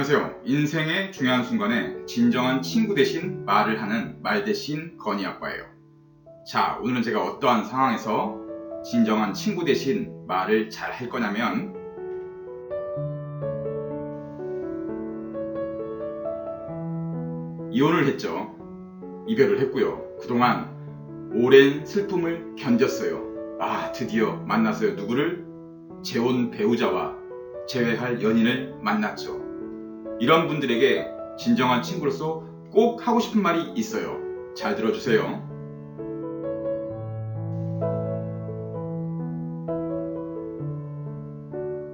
안녕하세요. 인생의 중요한 순간에 진정한 친구 대신 말을 하는 말 대신 건의학과예요. 자, 오늘은 제가 어떠한 상황에서 진정한 친구 대신 말을 잘 할 거냐면 이혼을 했죠. 이별을 했고요. 그동안 오랜 슬픔을 견뎠어요. 아, 드디어 만났어요. 누구를? 재혼 배우자와 재회할 연인을 만났죠. 이런 분들에게 진정한 친구로서 꼭 하고 싶은 말이 있어요. 잘 들어주세요.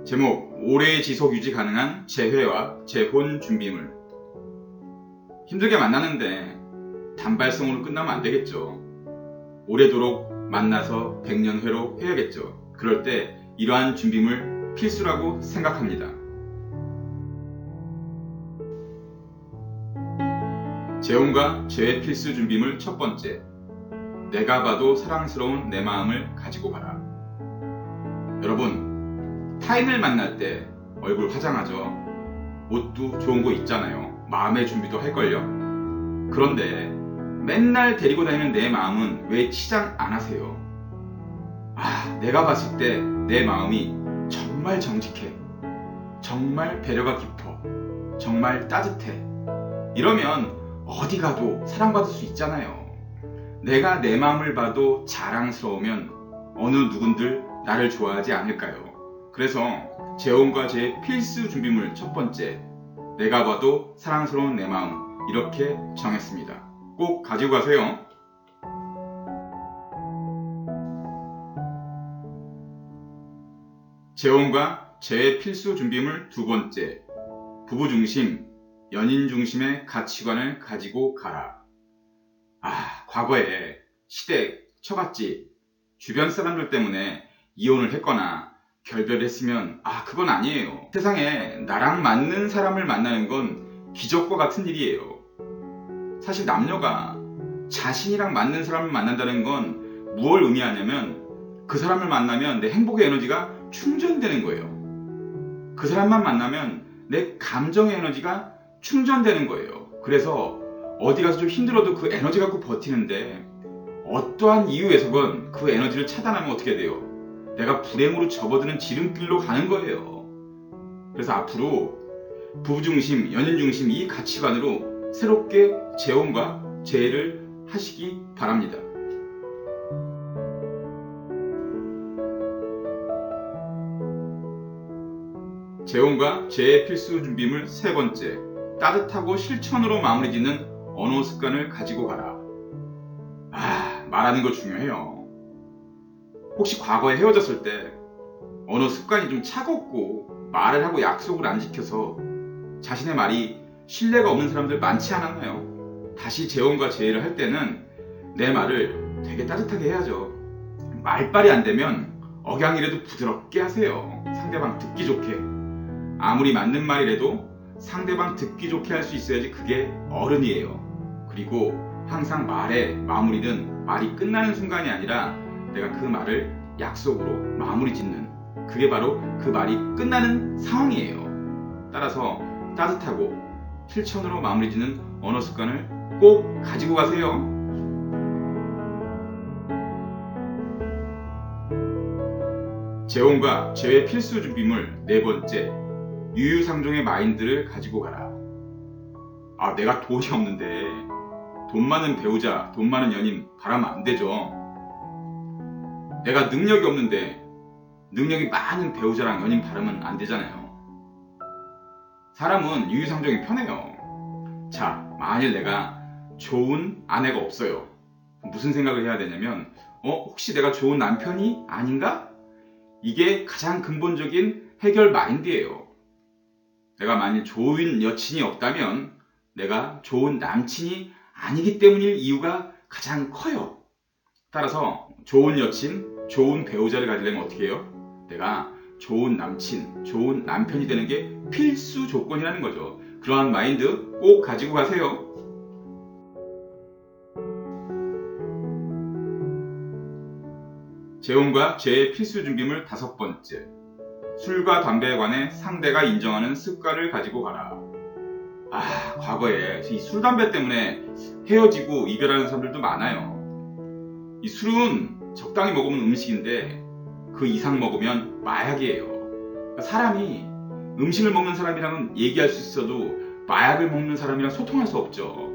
제목 오래 지속 유지 가능한 재회와 재혼 준비물 힘들게 만나는데 단발성으로 끝나면 안 되겠죠. 오래도록 만나서 백년회로 해야겠죠. 그럴 때 이러한 준비물 필수라고 생각합니다. 재혼과 재회 필수 준비물 첫 번째. 내가 봐도 사랑스러운 내 마음을 가지고 가라. 여러분, 타인을 만날 때 얼굴 화장하죠. 옷도 좋은 거 있잖아요. 마음의 준비도 할걸요. 그런데 맨날 데리고 다니는 내 마음은 왜 치장 안 하세요? 아, 내가 봤을 때 내 마음이 정말 정직해. 정말 배려가 깊어. 정말 따뜻해. 이러면 어디 가도 사랑받을 수 있잖아요. 내가 내 마음을 봐도 자랑스러우면 어느 누군들 나를 좋아하지 않을까요? 그래서 재혼과 제 필수 준비물 첫 번째, 내가 봐도 사랑스러운 내 마음 이렇게 정했습니다. 꼭 가지고 가세요. 재혼과 제 필수 준비물 두 번째, 부부 중심, 연인 중심의 가치관을 가지고 가라. 아, 과거에 시댁, 처갓집, 주변 사람들 때문에 이혼을 했거나 결별했으면 아, 그건 아니에요. 세상에 나랑 맞는 사람을 만나는 건 기적과 같은 일이에요. 사실 남녀가 자신이랑 맞는 사람을 만난다는 건 무엇을 의미하냐면 그 사람을 만나면 내 행복의 에너지가 충전되는 거예요. 그 사람만 만나면 내 감정의 에너지가 충전되는 거예요. 그래서 어디 가서 좀 힘들어도 그 에너지 갖고 버티는데 어떠한 이유에서건 그 에너지를 차단하면 어떻게 돼요? 내가 불행으로 접어드는 지름길로 가는 거예요. 그래서 앞으로 부부 중심, 연인 중심 이 가치관으로 새롭게 재혼과 재해를 하시기 바랍니다. 재혼과 재해 필수 준비물 세 번째, 따뜻하고 실천으로 마무리 짓는 언어 습관을 가지고 가라. 아, 말하는 거 중요해요. 혹시 과거에 헤어졌을 때 언어 습관이 좀 차갑고 말을 하고 약속을 안 지켜서 자신의 말이 신뢰가 없는 사람들 많지 않았나요? 다시 재혼과 재해를 할 때는 내 말을 되게 따뜻하게 해야죠. 말빨이 안 되면 억양이라도 부드럽게 하세요. 상대방 듣기 좋게. 아무리 맞는 말이라도 상대방 듣기 좋게 할 수 있어야지 그게 어른이에요. 그리고 항상 말의 마무리는 말이 끝나는 순간이 아니라 내가 그 말을 약속으로 마무리 짓는 그게 바로 그 말이 끝나는 상황이에요. 따라서 따뜻하고 실천으로 마무리 짓는 언어 습관을 꼭 가지고 가세요. 재혼과 재회 필수 준비물 네 번째 유유상종의 마인드를 가지고 가라. 아, 내가 돈이 없는데 돈 많은 배우자, 돈 많은 연인 바라면 안 되죠. 내가 능력이 없는데 능력이 많은 배우자랑 연인 바라면 안 되잖아요. 사람은 유유상종이 편해요. 자, 만일 내가 좋은 아내가 없어요. 무슨 생각을 해야 되냐면, 어, 혹시 내가 좋은 남편이 아닌가? 이게 가장 근본적인 해결 마인드예요. 내가 만일 좋은 여친이 없다면 내가 좋은 남친이 아니기 때문일 이유가 가장 커요. 따라서 좋은 여친, 좋은 배우자를 가지려면 어떻게 해요? 내가 좋은 남친, 좋은 남편이 되는 게 필수 조건이라는 거죠. 그러한 마인드 꼭 가지고 가세요. 재혼과 재해 필수 준비물 다섯 번째. 술과 담배에 관해 상대가 인정하는 습관을 가지고 가라. 아, 과거에 이 술, 담배 때문에 헤어지고 이별하는 사람들도 많아요. 이 술은 적당히 먹으면 음식인데 그 이상 먹으면 마약이에요. 그러니까 사람이 음식을 먹는 사람이랑은 얘기할 수 있어도 마약을 먹는 사람이랑 소통할 수 없죠.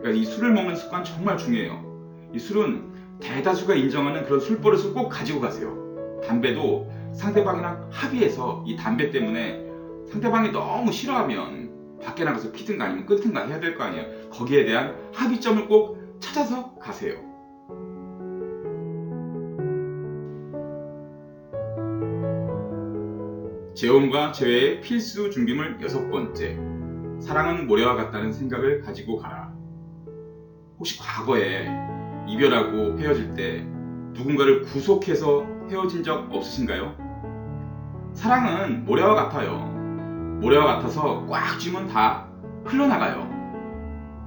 그러니까 이 술을 먹는 습관 정말 중요해요. 이 술은 대다수가 인정하는 그런 술버릇을 꼭 가지고 가세요. 담배도 상대방이랑 합의해서 이 담배 때문에 상대방이 너무 싫어하면 밖에 나가서 피든가 아니면 끊든가 해야 될 거 아니에요. 거기에 대한 합의점을 꼭 찾아서 가세요. 재혼과 재회의 필수 준비물 여섯 번째. 사랑은 모래와 같다는 생각을 가지고 가라. 혹시 과거에 이별하고 헤어질 때 누군가를 구속해서 헤어진 적 없으신가요? 사랑은 모래와 같아요. 모래와 같아서 꽉 쥐면 다 흘러나가요.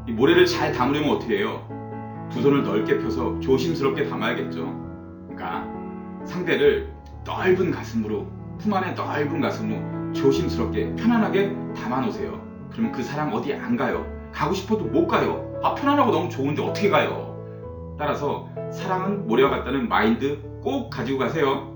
이 모래를 잘 담으려면 어떻게 해요? 두 손을 넓게 펴서 조심스럽게 담아야겠죠. 그러니까 상대를 넓은 가슴으로 품 안에 넓은 가슴으로 조심스럽게 편안하게 담아놓으세요. 그러면 그 사람 어디 안 가요. 가고 싶어도 못 가요. 아 편안하고 너무 좋은데 어떻게 가요? 따라서 사랑은 모래와 같다는 마인드 꼭 가지고 가세요.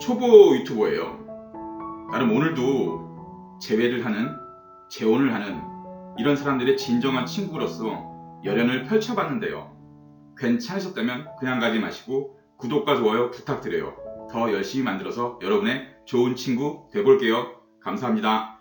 초보 유튜버예요. 나는 오늘도 재회를 하는, 재혼을 하는 이런 사람들의 진정한 친구로서 열연을 펼쳐봤는데요. 괜찮으셨다면 그냥 가지 마시고 구독과 좋아요 부탁드려요. 더 열심히 만들어서 여러분의 좋은 친구 돼볼게요. 감사합니다.